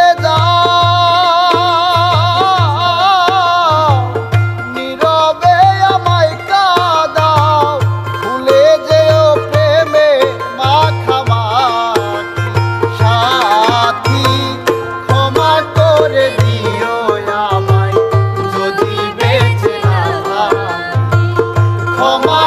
চলে যা। নীরবে আমায় কাদাও, ভুলে যেও প্রেমে মাখামাখি সাথী, ক্ষমা করে দিও আমায়, যদি বেঁচে না ক্ষমা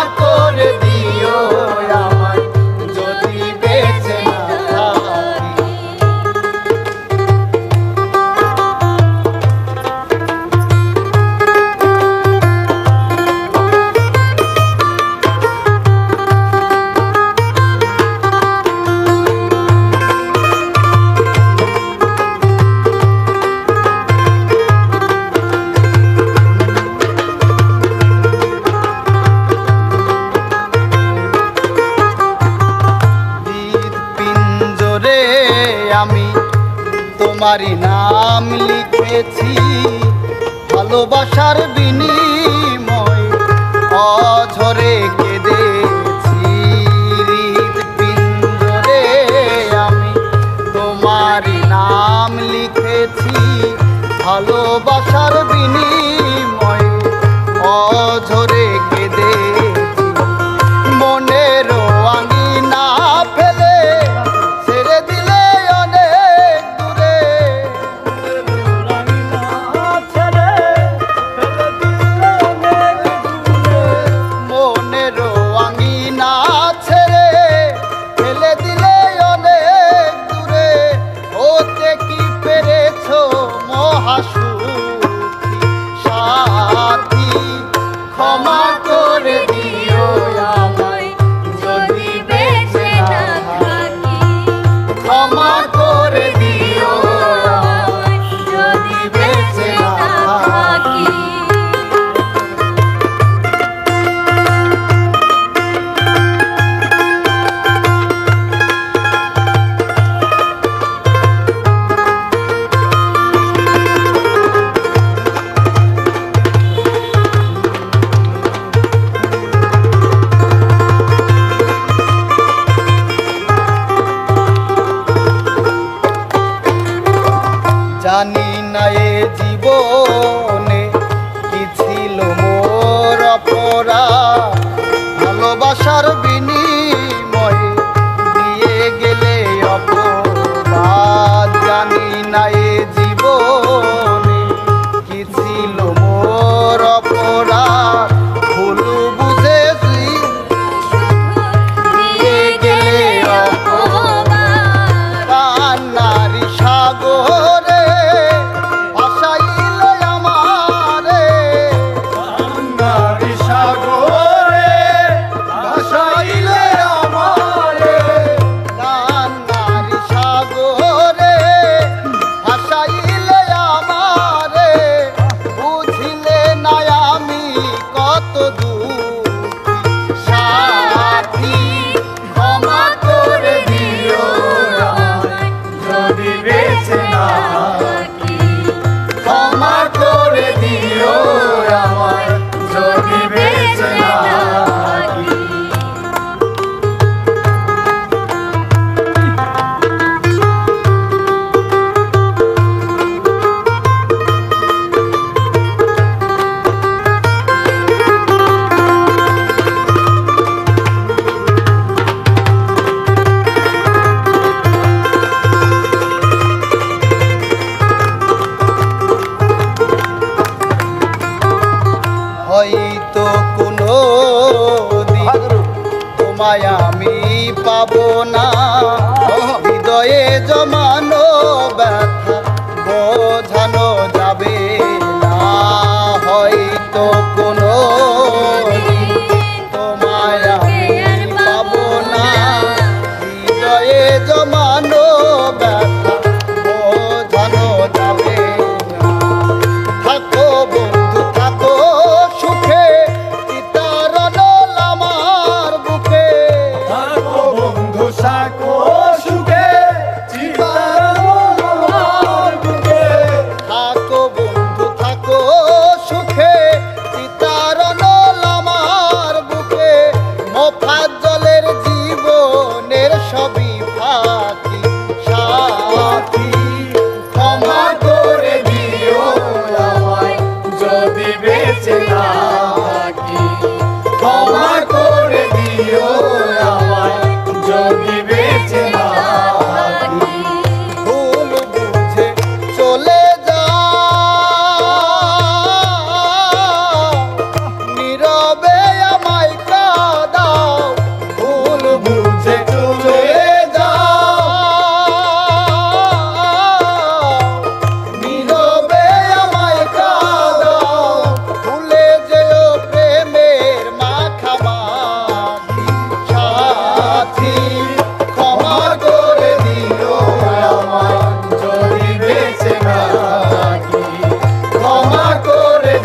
পারি নাম লিখেছি ভালোবাসার বিনিময় অঝরে জানি না এ জীবন জমানো ব্যথা বোঝানো যাবে না। হয়তো কোনো তোমায় পাবো না। হৃদয়ে জমানো ব্যথা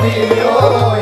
Senhor.